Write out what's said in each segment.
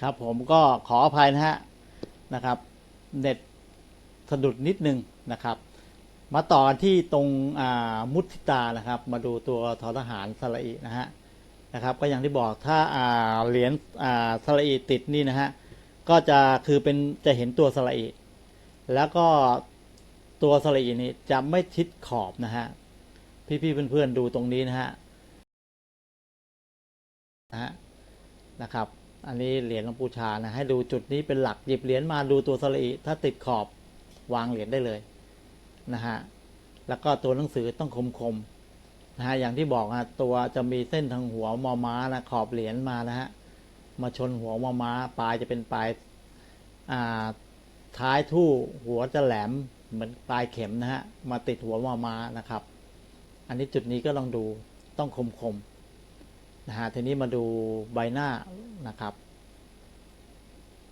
ครับ ผมก็ขออภัยนะฮะนะครับ เน็ตสะดุดนิดนึงนะครับ มาต่อกันที่ตรงมุทิตานะครับ มาดูตัวทอทหารสระอินะฮะนะครับ ก็อย่างที่บอกถ้าาเหรียญสระอิติดนี่นะฮะก็จะคือเป็นจะเห็นตัวสระอิแล้วก็ตัวสระอินี่จะไม่ชิดขอบนะฮะพี่ๆเพื่อนๆดูตรงนี้นะฮะนะฮะนะครับ อันนี้เหรียญหลวงปู่ชานะให้ดูจุดนี้เป็นหลักหยิบเหรียญมาดูตัวสระอิถ้าติดขอบวางเหรียญได้เลยนะฮะแล้วก็ตัวหนังสือต้องคมคมๆนะฮะอย่างที่บอกนะตัวจะมีเส้นทางหัวมอม้านะขอบเหรียญมานะฮะมาชนหัวมอม้าปลายจะเป็นปลายอ่าท้ายทู่หัวจะแหลมเหมือนปลายเข็มนะฮะมาติดหัวมอม้านะครับ อันนี้จุดนี้ก็ลองดูต้องคมคมๆ นะฮะทีนี้มาดูใบหน้านะครับ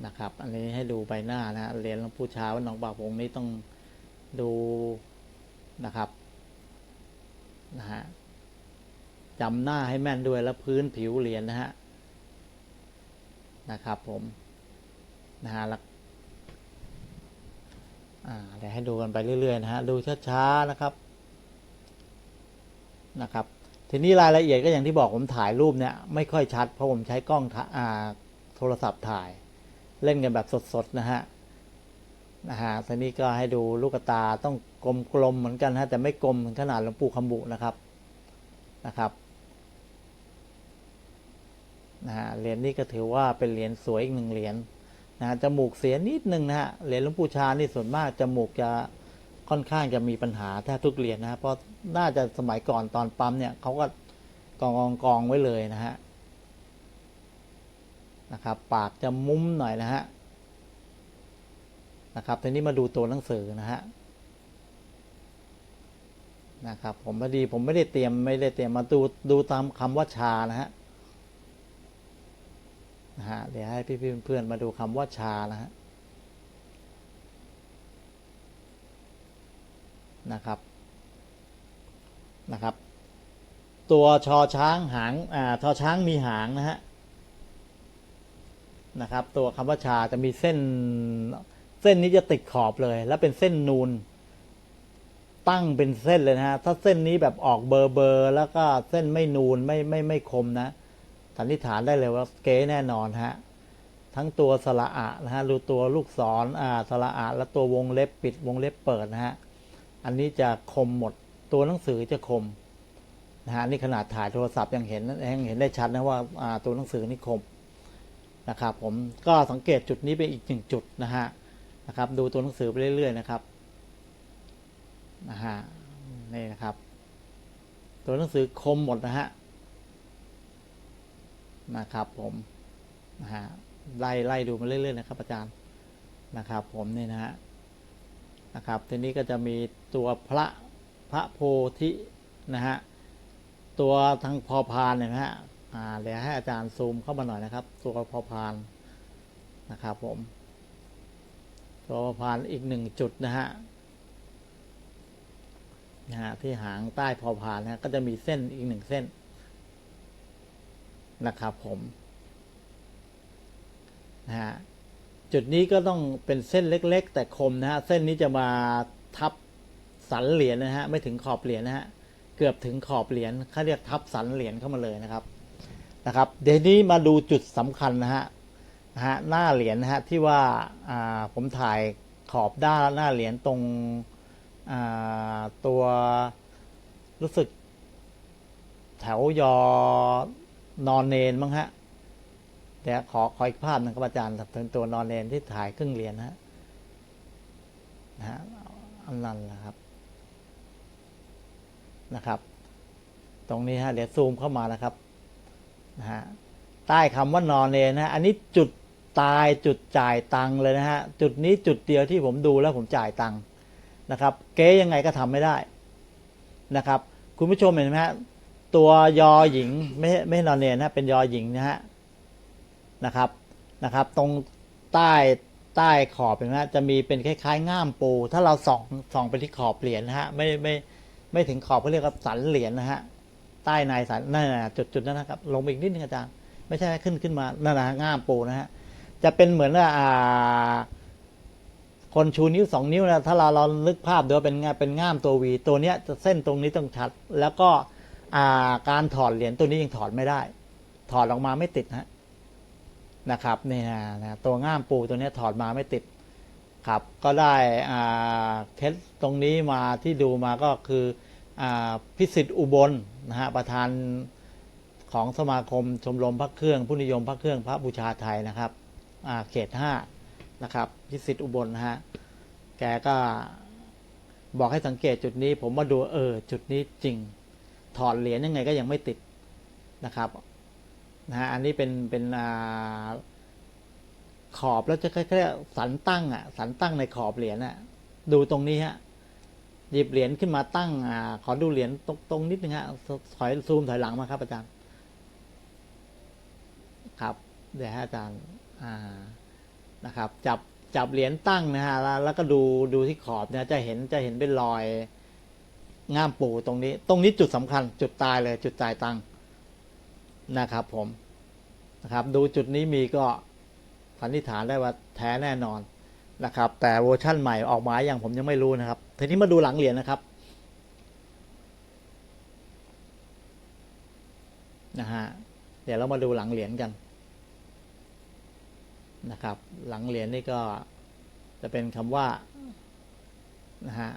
นะครับ อันนี้ให้ดูใบหน้านะฮะเหรียญหลวงปู่ชาวัดหนองบากวงนี้ต้องดูนะครับนะฮะจำหน้าให้แม่นด้วยแล้วพื้นผิวเหรียญนะฮะนะครับ ผมนะฮะแล้วอ่าเดี๋ยวให้ดูกันไปเรื่อยๆนะฮะดูช้าๆนะครับนะครับ ทีนี้รายละเอียดก็อย่างที่บอกผมถ่ายรูปเนี่ยไม่ค่อยชัด เพราะผมใช้กล้องอ่าโทรศัพท์ถ่าย เล่นกันแบบสดๆนะฮะนะฮะทีนี้ก็ให้ดูลูกตาต้องกลมๆเหมือนกันฮะแต่ไม่กลมขนาดหลวงปู่คำบุนะครับนะครับนะฮะเหรียญนี้ก็ถือว่าเป็นเหรียญสวยอีกหนึ่งเหรียญนะฮะจมูกเสียนิดนึงนะฮะเหรียญหลวงปู่ชานี่ส่วนมากจมูกจะ ค่อนข้างจะมีปัญหาแทบทุกเหรียญนะฮะเพราะน่าจะสมัยก่อนตอนปั๊มเนี่ยเขาก็กองกองกองไว้เลยนะฮะนะครับ ปากจะมุ้มหน่อยนะฮะนะครับทีนี้มาดูตัวหนังสือนะฮะนะครับ ผมพอดีผมไม่ได้เตรียมไม่ได้เตรียมมาดูดูตามคำว่าชานะฮะนะฮะเดี๋ยวให้พี่เพื่อนๆมาดูคำว่าชานะฮะ นะครับนะครับ ตัวชอช้างหางอ่าชอช้างมีหางนะฮะนะครับ ตัวคำว่าชาจะมีเส้นเส้นนี้จะติดขอบเลย แล้วเป็นเส้นนูน ตั้งเป็นเส้นเลยนะฮะถ้าเส้นนี้แบบออกเบอร์เบอร์แล้วก็เส้นไม่นูนไม่ไม่ไม่คมนะสันนิษฐานได้เลยว่าเก๋แน่นอนฮะทั้งตัวสระอะนะฮะดูตัวลูกศรอ่าสระอะและตัววงเล็บปิดวงเล็บเปิดนะฮะ อันนี้จะคมหมดตัวหนังสือจะคมนะฮะนี่ขนาดถ่ายโทรศัพท์ยังเห็นยังเห็นได้ชัดนะว่าาตัวหนังสือนี่คมนะครับผมก็สังเกตจุดนี้เป็นอีกหนึ่งจุดนะฮะนะครับดูตัวหนังสือไปเรื่อยๆนะครับนะฮะนี่นะครับ ตัวหนังสือคมหมดนะฮะนะครับผมนะฮะไล่ไล่ดูมาเรื่อยๆนะครับอาจารย์นะครับผมนี่นะฮะ นะครับ ทีนี้ก็จะมีตัวพระพระโพธินะฮะตัวทางพอพานเนี่ยนะฮะอ่าเดี๋ยวให้อาจารย์ซูมเข้ามาหน่อยนะครับ ตัวพอพานนะครับผมตัวพอพานอีกหนึ่งจุดนะฮะนะฮะที่หางใต้พอพานนะฮะก็จะมีเส้นอีกหนึ่งเส้นนะครับผมนะฮะ จุดนี้ก็ต้องเป็นเส้นเล็ก ๆ แต่คมนะฮะ เส้นนี้จะมาทับสันเหรียญนะฮะ ไม่ถึงขอบเหรียญนะฮะ เกือบถึงขอบเหรียญเขาเรียกทับสันเหรียญเข้ามาเลยนะครับ นะครับ เดี๋ยวนี้มาดูจุดสำคัญนะฮะนะฮะหน้าเหรียญนะฮะที่ว่าอ่าผมถ่ายขอบด้านหน้าเหรียญตรงอ่าตัวรู้สึกแถวยอนอนเนนมั้งฮะ ดี๋ยวขอขออีกภาพหนึ่งครับอาจารย์ถึงตัวนอนเนนที่ถ่ายครึ่งเหรียญนฮะนะฮะอันนั้นแหละครับนะครับ ตรงนี้ฮะเดี๋ยวซูมเข้ามานะครับนะฮะใต้คำว่านอนเนนนะฮะอันนี้จุดตายจุดจ่ายตังค์เลยนะฮะจุดนี้จุดเดียวที่ผมดูแล้วผมจ่ายตังค์นะครับ เก๊ยังไงก็ทำไม่ได้นะครับ คุณผู้ชมเห็นไหมฮะตัวยอหญิงไม่ไม่นอนเนนนะเป็นยอหญิงนะฮะ นะครับนะครับ ตรงใต้ใต้ขอบเห็นไหมฮะจะมีเป็นคล้ายๆ ง่ามปู ถ้าเราส่องส่องไปที่ขอบเหรียญนะฮะไม่ไม่ไม่ถึงขอบเขาเรียกว่าสันเหรียญนะฮะใต้ในสันนั่นนะจุดจุดนั้นนะครับลงไปอีกนิดนึงอาจารย์ไม่ใช่ขึ้นขึ้นมานั่นนะฮะง่ามปูนะฮะจะเป็นเหมือนว่าอ่าคนชูนิ้วสองนิ้วนะถ้าเราเรานึกภาพดูว่าเป็นเป็นง่ามตัววีตัวเนี้ยจะเส้นตรงนี้ต้องชัด แล้วก็อ่าการถอดเหรียญตัวนี้ยังถอดไม่ได้ ถอดออกมาไม่ติดนะ นะครับนี่นะนะตัวง่ามปูตัวนี้ถอดมาไม่ติดครับก็ได้เคสตรงนี้มาที่ดูมาก็คืออพิสิทธิ์อุบลนะฮะประธานของสมาคมชมรมพระเครื่องผู้นิยมพระเครื่องพระบูชาไทยนะครับเขตห้านะครับพิสิทธิ์อุบลนะฮะแกก็บอกให้สังเกตจุดนี้ผมมาดูเออจุดนี้จริง ถอดเหรียญยังไงก็ยังไม่ติดนะครับ นะฮะอันนี้เป็นเป็นอขอบแล้วจะแค่สันตั้งอะ สันตั้งในขอบเหรียญอะ ดูตรงนี้ฮะหยิบเหรียญขึ้นมาตั้งอ่าขอดูเหรียญตรงตรงนิดนึงฮะถอยซูมถอยหลังมาครับ อาจารย์ ครับ เดี๋ยวให้อาจารย์อ่านะครับ จับจับเหรียญตั้งนะฮะแล้วก็ดูดูที่ขอบเนี่ยจะเห็นจะเห็นเป็นรอยง่ามปูตรงนี้ ตรงนี้จุดสำคัญ จุดตายเลย จุดตายตัง นะครับผมนะครับดูจุดนี้มีก็สันนิษฐานได้ว่าแท้แน่นอนนะครับ แต่เวอร์ชั่นใหม่ออกมาอย่างผมยังไม่รู้นะครับ ทีนี้มาดูหลังเหรียญนะครับนะฮะเดี๋ยวเรามาดูหลังเหรียญกันนะครับ หลังเหรียญนี่ก็จะเป็นคำว่านะฮะ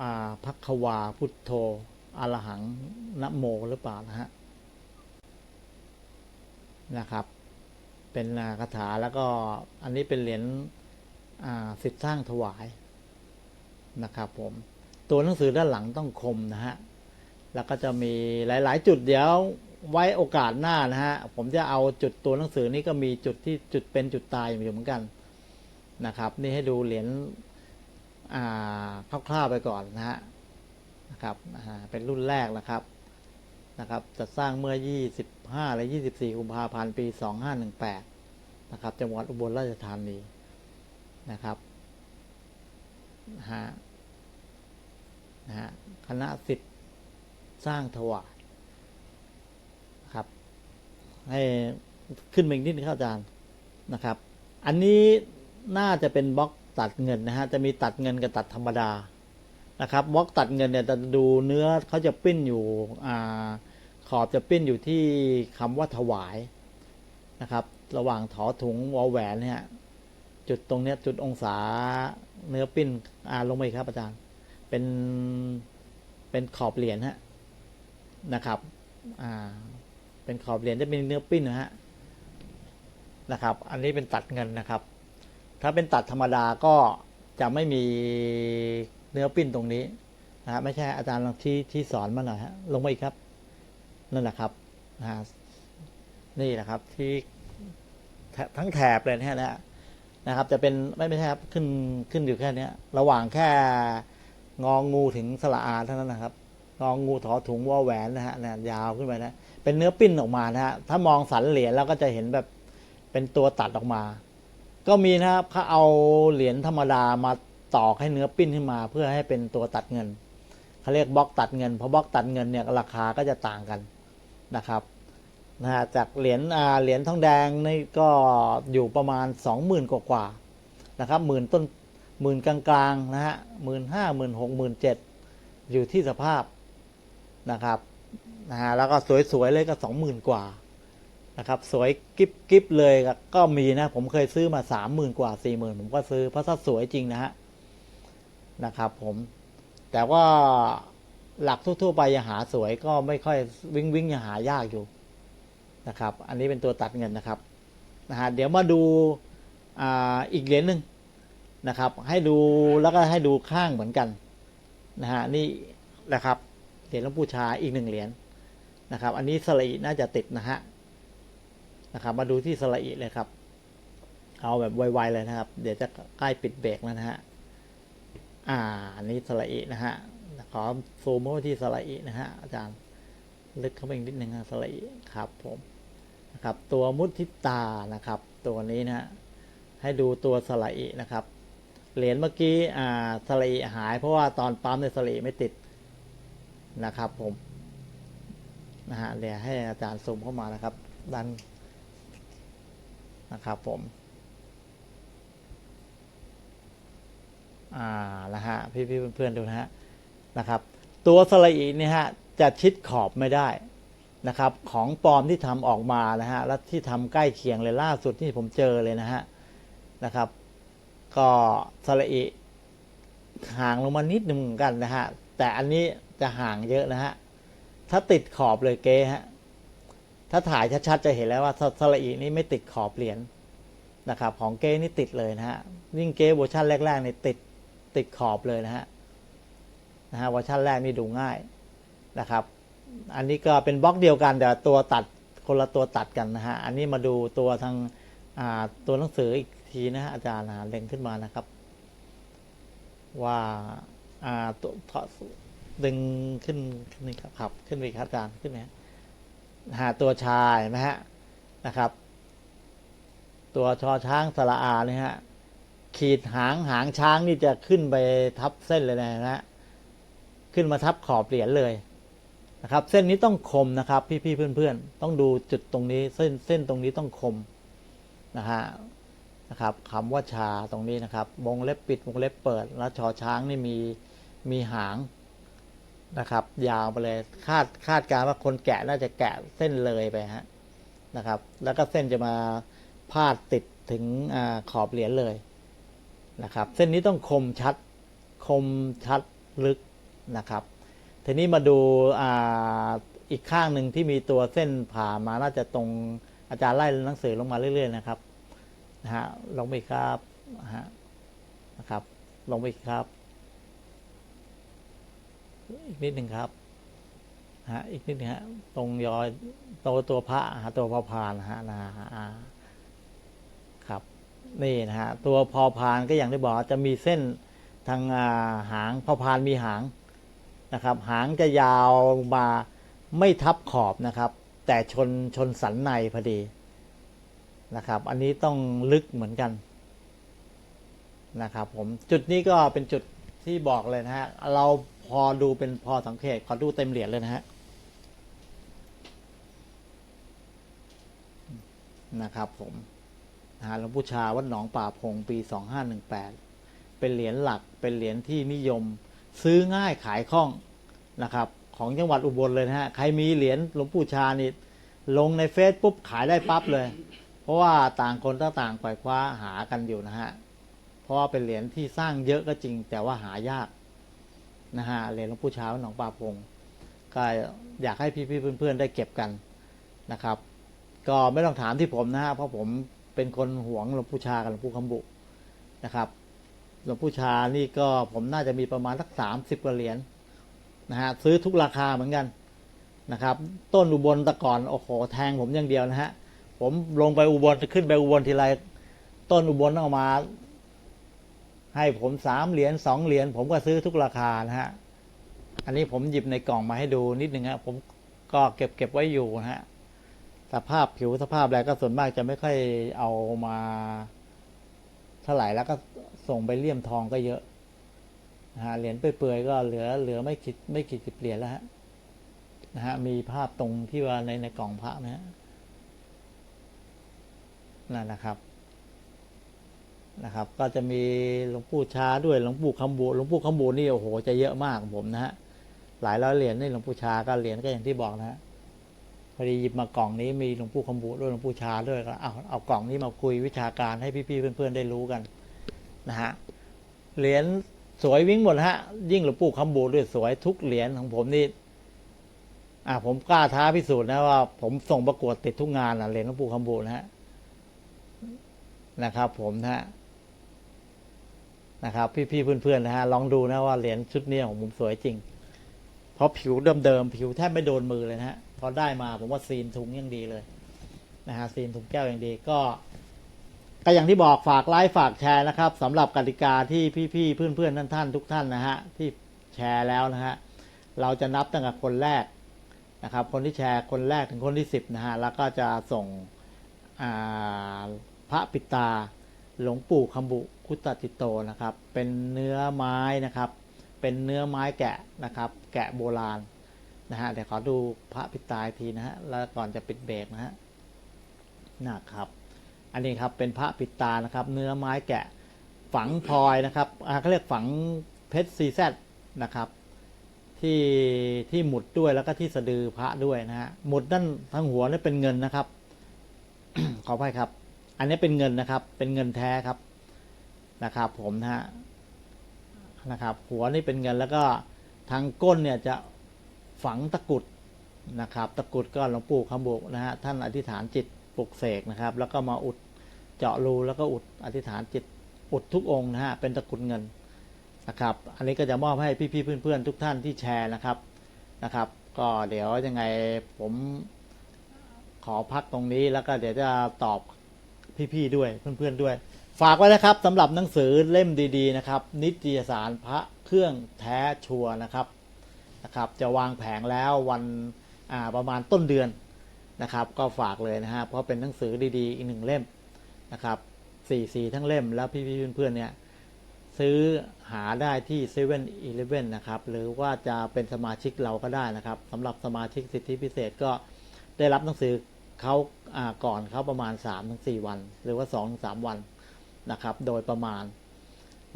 อาพักควาพุทโธ อรหังนะโมหรือเปล่านะฮะนะครับ เป็นอ่าคาถาแล้วก็อันนี้เป็นเหรียญอ่าสิทธิ์สร้างถวายนะครับผมตัวหนังสือด้านหลังต้องคมนะฮะแล้วก็จะมีหลาย ๆ จุดเดี๋ยวไว้โอกาสหน้านะฮะผมจะเอาจุดตัวหนังสือนี้ก็มีจุดที่จุดเป็นจุดตายอยู่เหมือนกันนะครับ นี่ให้ดูเหรียญอ่าคร่าวๆไปก่อนนะฮะ นะครับเป็นรุ่นแรกนะครับนะครับจัดสร้างเมื่อ 25 และ 24 กุมภาพันธ์ ปี 2518 นะครับ จังหวัดอุบลราชธานี นะครับนะฮะนะฮะคณะสิทธิ์สร้างถวายครับ ให้ขึ้นมาอีกนิดนึงครับอาจารย์นะครับ อันนี้น่าจะเป็นบล็อกตัดเงินนะฮะ จะมีตัดเงินกับตัดธรรมดา นะครับบล็อกตัดเงินเนี่ยจะดูเนื้อเขาจะปิ้นอยู่อขอบจะปิ้นอยู่ที่คำว่าถวายนะครับ ระหว่างถอถุงวอแหวนเนี่ยจุดตรงเนี้ยจุดองศาเนื้อปิ้นอ่าลงไปอีกครับอาจารย์เป็นเป็นขอบเหรียญฮะนะครับอ่าเป็นขอบเหรียญจะเป็นเนื้อปิ้นนะฮะนะครับ อันนี้เป็นตัดเงินนะครับ ถ้าเป็นตัดธรรมดาก็จะไม่มี เนื้อปิ้นตรงนี้นะฮะไม่ใช่อาจารย์ที่ที่สอนมาหน่อยฮะลงมาอีกครับนั่นแหละครับนะฮะนี่แหละครับที่ทั้งแถบเลยนะฮะนะนะครับ จะเป็นไม่ไม่ใช่ครับขึ้นขึ้นอยู่แค่เนี้ยระหว่างแค่งองงูถึงสระอาเท่านั้นนะครับงองงูถอถุงวอแหวนนะฮะนะยาวขึ้นไปนะเป็นเนื้อปิ้นออกมานะฮะถ้ามองสันเหรียญแล้วก็จะเห็นแบบเป็นตัวตัดออกมา ก็มีนะครับเขาเอาเหรียญธรรมดามา ตอกให้เนื้อปิ้นขึ้นมา เพื่อให้เป็นตัวตัดเงินเขาเรียกบล็อกตัดเงินเพราะบล็อกตัดเงินเนี่ยราคาก็จะต่างกันนะครับนะฮะจากเหรียญอ่าเหรียญทองแดงนี่ก็อยู่ประมาณสองหมื่นกว่านะครับหมื่นต้นหมื่นกลางๆนะฮะหมื่นห้าหมื่นหกหมื่นเจ็ดอยู่ที่สภาพนะครับนะฮะแล้วก็สวยๆเลยก็สองหมื่นกว่านะครับสวยกิฟกิฟเลยก็ก็มีนะผมเคยซื้อมาสามหมื่นกว่าสี่หมื่นผมก็ซื้อเพราะถ้าสวยจริงนะฮะ นะครับผม แต่ว่าหลักทั่ว ๆ ไปยังหาสวยก็ไม่ค่อยวิ่งวิ่งยังหายากอยู่นะครับ อันนี้เป็นตัวตัดเงินนะครับนะฮะเดี๋ยวมาดูอ,อีกเหรียญหนึ่งนะครับ ให้ดูแล้วก็ให้ดูข้างเหมือนกันนะฮะนี่นะครับเหรียญหลวงปู่ชาอีกหนึ่งเหรียญนะครับ อันนี้สลีน่าจะติดนะฮะนะครับ มาดูที่สระอิเลยครับ เอาแบบไวๆเลยนะครับ เดี๋ยวจะใกล้ปิดเบรกแล้วนะฮะ อ่านนี้สระอินะฮะขอซูมเข้าที่สระอินะฮะอาจารย์ลึกเข้าไปอีกนิดนึงสระอิครับผมนะครับตัวมุทิตานะครับ ตัวนี้นะฮะให้ดูตัวสระอินะครับเหรียญเมื่อกี้อ่าสระอิหาย เพราะว่าตอนปั๊มในสระอิไม่ติดนะครับผมนะฮะเดี๋ยวให้อาจารย์ซูมเข้ามานะครับ ดันนะครับผม อ่านะฮะพี่พี่เพื่อนๆดูนะฮะนะครับ ตัวสระอีเนี่ยฮะจะชิดขอบไม่ได้นะครับ ของปลอมที่ทำออกมานะฮะและที่ทำใกล้เคียงเลยล่าสุดที่ผมเจอเลยนะฮะนะครับ ก็สระอีห่างลงมานิดหนึ่งกันนะฮะแต่อันนี้จะห่างเยอะนะฮะถ้าติดขอบเลยเก๊ฮะถ้าถ่ายชัดๆจะเห็นแล้วว่าสสระอีนี่ไม่ติดขอบเหรียญนะครับ ของเก๊นี่ติดเลยนะฮะยิ่งเก๊เวอร์ชันแรกๆนี่ติด ติดขอบเลยนะฮะนะฮะเวอร์ชันแรกนี่ดูง่ายนะครับ อันนี้ก็เป็นบล็อกเดียวกันแต่ตัวตัดคนละตัวตัดกันนะฮะ อันนี้มาดูตัวทางอ่าตัวหนังสืออีกทีนะฮะอาจารย์นะเล็งขึ้นมานะครับ ว่าอ่าตัวถอดดึงขึ้นขึ้นครับครับขึ้นไปอีกครับอาจารย์ขึ้นไหมฮะตัวชายนไหมฮะนะครับ ตัวชอช้างสระอาเนี่ยฮะ ขีดหางหางช้างนี่จะขึ้นไปทับเส้นเลยนะฮะขึ้นมาทับขอบเหรียญเลยนะครับ เส้นนี้ต้องคมนะครับ พี่ๆเพื่อนๆ ต้องดูจุดตรงนี้เส้นเส้นตรงนี้ต้องคมนะฮะนะครับคำว่าชาตรงนี้นะครับ วงเล็บปิดวงเล็บเปิด แล้วชอช้างนี่มีมีหางนะครับ ยาวไปเลยคาดคาดการณ์ว่าคนแกะน่าจะแกะเส้นเลยไปฮะนะครับ แล้วก็เส้นจะมาพาดติดถึงอขอบเหรียญเลย นะครับ เส้นนี้ต้องคมชัดคมชัดลึกนะครับ ทีนี้มาดูอ่าอีกข้างหนึ่งที่มีตัวเส้นผ่ามาน่าจะตรงอาจารย์ไล่หนังสือลงมาเรื่อย ๆ นะครับนะฮะลงไปครับนะฮะนะครับ ลงไปครับ อีกนิดหนึ่งครับฮะอีกนิดหนึงฮะตรงยอยตัวตัวพระฮะตัวพระพานฮะนะฮะอ่า นี่นะฮะตัวพอพานก็อย่างที่บอกจะมีเส้นทางาหางพอพานมีหางนะครับ หางจะยาวลงมาไม่ทับขอบนะครับ แต่ชนชนสันในพอดีนะครับ อันนี้ต้องลึกเหมือนกันนะครับ ผมจุดนี้ก็เป็นจุดที่บอกเลยนะฮะเราพอดูเป็นพอสังเกตขอดูเต็มเหรียญเลยนะฮะนะครับผม นะฮะหลวงปู่ชาวัดหนองป่าพงปี 2518 เป็นเหรียญหลักเป็นเหรียญที่นิยมซื้อง่ายขายคล่องนะครับของจังหวัดอุบลเลยนะฮะใครมีเหรียญหลวงปู่ชานี่ลงในเฟซปุ๊บขายได้ปั๊บเลย เพราะว่าต่างคนต่างไขว่คว้าหากันอยู่นะฮะเพราะว่าเป็นเหรียญที่สร้างเยอะก็จริง แต่ว่าหายากนะฮะเหรียญหลวงปู่ชาวัดหนองป่าพงก็อยากให้พี่ๆเพื่อนๆได้เก็บกันนะครับ ก็ไม่ต้องถามที่ผมนะฮะเพราะผม เป็นคนหวงหลวงปู่ชากับหลวงปู่คำบุนะครับหลวงปู่ชานี่ก็ผมน่าจะมีประมาณสักสามสิบกว่าเหรียญนะฮะซื้อทุกราคาเหมือนกันนะครับ ต้นอุบลตะก่อนโอ้โหแทงผมอย่างเดียวนะฮะผมลงไปอุบลขึ้นไปอุบลทีไรต้นอุบลต้องเอามา ให้ผมสามเหรียญสองเหรียญผมก็ซื้อทุกราคานะฮะอันนี้ผมหยิบในกล่องมาให้ดูนิดนึงฮะผมก็เก็บเก็บไว้อยู่นะฮะ สภาพผิวสภาพอะไรก็ส่วนมากจะไม่ค่อยเอามาเท่าไหร่แล้วก็ส่งไปเลี่ยมทองก็เยอะนะฮะเหรียญเปื่อยๆก็เหลือเหลือไม่กี่ไม่กี่สิบเหรียญแล้วฮะนะฮะมีภาพตรงที่ว่าในในกล่องพระนะฮะนั่นนะครับนะครับ ก็จะมีหลวงปู่ชาด้วยหลวงปู่คำบูหลวงปู่คำบูนี่โอ้โหจะเยอะมากของผมนะฮะหลายร้อยเหรียญนี่หลวงปู่ชาก็เหรียญก็อย่างที่บอกนะฮะ พอดีหยิบมากล่องนี้มีหลวงปู่คำบุด้วยหลวงปู่ชาด้วยก็เอาเอากล่องนี้มาคุยวิชาการให้พี่ๆเพื่อนๆได้รู้กันนะฮะเหรียญสวยวิ่งหมดฮะ ยิ่งหลวงปู่คำบุด้วยสวยทุกเหรียญของผมนี่อ่าผมกล้าท้าพิสูจน์นะว่า ผมส่งประกวดติดทุกงานนะเหรียญหลวงปู่คำบุนะฮะนะครับ ผมนะฮะนะครับ พี่ๆเพื่อนๆนะฮะลองดูนะว่าเหรียญชุดนี้ของผมสวยจริง เพราะผิวเดิมๆผิวแทบไม่โดนมือเลยนะฮะ พอได้มาผมว่าซีนถุงยังดีเลยนะฮะซีนถุงแก้วยังดีก็ก็อย่างที่บอกฝากไลค์ฝากแชร์นะครับสำหรับกติกาที่พี่ๆเพื่อนๆท่านท่านทุกท่านนะฮะที่แชร์แล้วนะฮะเราจะนับตั้งแต่คนแรกนะครับ คนที่แชร์คนแรกถึงคนที่สิบนะฮะแล้วก็จะส่งพระปิตาหลวงปู่คำบุคุตติโตนะครับ เป็นเนื้อไม้นะครับ เป็นเนื้อไม้แกะนะครับ แกะโบราณ นะฮะเดี๋ยวขอดูพระปิดตายทีนะฮะแล้วก่อนจะปิดเบรกนะฮะนะครับอันนี้ครับเป็นพระปิดตานะครับ เนื้อไม้แกะฝังพลอยนะครับเขาเรียกฝังเพชรซีแซนะครับที่ที่หมุดด้วยแล้วก็ที่สะดือพระด้วยนะฮะหมุดนั่นทั้งหัวนี่เป็นเงินนะครับ ขออภัยครับ อันนี้เป็นเงินนะครับ เป็นเงินแท้ครับนะครับ ผมนะฮะนะครับ หัวนี่เป็นเงินแล้วก็ทางก้นเนี่ยจะ ฝังตะกุดนะครับตะกุดก็หลวงปู่คำบุนะฮะท่านอธิษฐานจิตปลุกเสกนะครับ แล้วก็มาอุดเจาะรูแล้วก็อุดอธิษฐานจิตอุดทุกองค์นะฮะเป็นตะกุดเงินนะครับ อันนี้ก็จะมอบให้พี่ๆเพื่อนๆทุกท่านที่แชร์นะครับนะครับ ก็เดี๋ยวยังไงผมขอพักตรงนี้แล้วก็เดี๋ยวจะตอบพี่ๆด้วยเพื่อนๆด้วย ฝากไว้นะครับสำหรับหนังสือเล่มดีๆนะครับ นิตยสารพระเครื่องแท้ชัวนะครับ นะครับจะวางแผงแล้ววันประมาณต้นเดือนนะครับ ก็ฝากเลยนะฮะเพราะเป็นหนังสือดีๆ อีกหนึ่งเล่มนะครับสี่สีทั้งเล่มแล้วพี่ๆเพื่อนๆเนี่ยซื้อหาได้ที่7 e เ e ่ e อนะครับ หรือว่าจะเป็นสมาชิกเราก็ได้นะครับสำหรับสมาชิกสิทธิพิเศษก็ได้รับหนังสือเขาาก่อนเขาประมาณ 3-4 วัน หรือว่า 2-3 วันนะครับ โดยประมาณ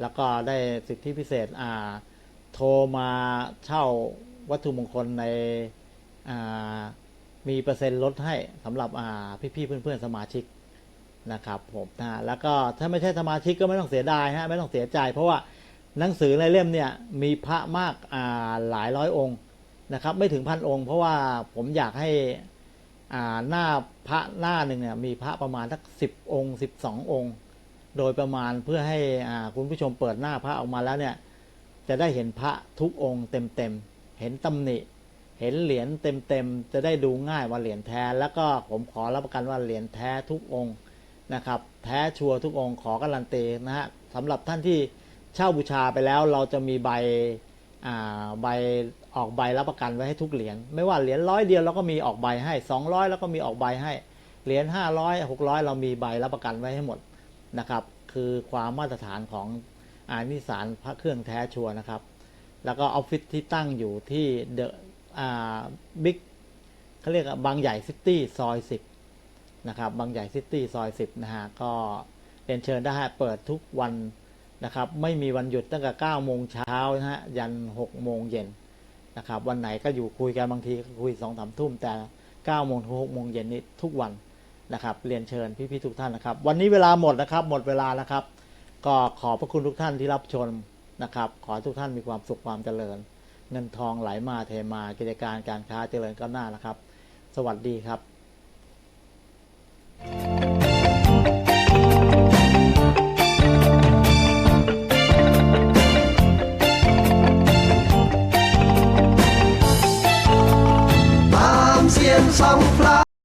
แล้วก็ได้สิทธิพิเศษอ่า โทรมาเช่าวัตถุมงคลในมีเปอร์เซ็นต์ลดให้สำหรับพี่ๆเพื่อนๆสมาชิกนะครับผมนะแล้วก็ถ้าไม่ใช่สมาชิกก็ไม่ต้องเสียดายฮะไม่ต้องเสียใจ เพราะว่าหนังสือในเล่มเนี่ยมีพระมากาหลายร้อยองค์นะครับ ไม่ถึงพันองค์ เพราะว่าผมอยากให้หน้าพระหน้าหนึ่งเนี่ยมีพระประมาณสักสิบองค์สิบสององค์ โดยประมาณเพื่อให้คุณผู้ชมเปิดหน้าพระออกมาแล้วเนี่ย จะได้เห็นพระทุกองค์เต็มๆ เห็นตำหนิ เห็นเหรียญเต็มๆ จะได้ดูง่ายว่าเหรียญแท้ แล้วก็ผมขอรับประกันว่าเหรียญแท้ทุกองค์นะครับ แท้ชัวร์ทุกองค์ขอการันตีนะฮะสำหรับท่านที่เช่าบูชาไปแล้วเราจะมีใบอ่าใบออกใบรับประกันไว้ให้ทุกเหรียญไม่ว่าเหรียญร้อยเดียวเราก็มีออกใบให้ 200 แล้วก็มีออกใบให้เหรียญ500 600 เรามีใบรับประกันไว้ให้หมดนะครับ คือความมาตรฐานของ อานิสารพระเครื่องแท้ชัวนะครับ แล้วก็ออฟฟิศที่ตั้งอยู่ที่เดอะบิ๊กเขาเรียกบางใหญ่ซิตี้ซอย10นะครับ บางใหญ่ซิตี้ซอย10นะฮะ ก็เรียนเชิญได้เปิดทุกวันนะครับ ไม่มีวันหยุดตั้งแต่9โมงเช้านะฮะ ยัน6โมงเย็นนะครับ วันไหนก็อยู่คุยกันบางทีก็คุย2องสามทุ่มแต่9โมงถึง6โมงเย็นนี้ทุกวันนะครับ เรียนเชิญพี่ๆทุกท่านนะครับ วันนี้เวลาหมดนะครับ หมดเวลาแล้วครับ ก็ขอบพระคุณทุกท่านที่รับชมนะครับ ขอทุกท่านมีความสุขความเจริญ เงินทองไหลมาเทมากิจการการค้าเจริญก้าวหน้านะครับ สวัสดีครับตามเ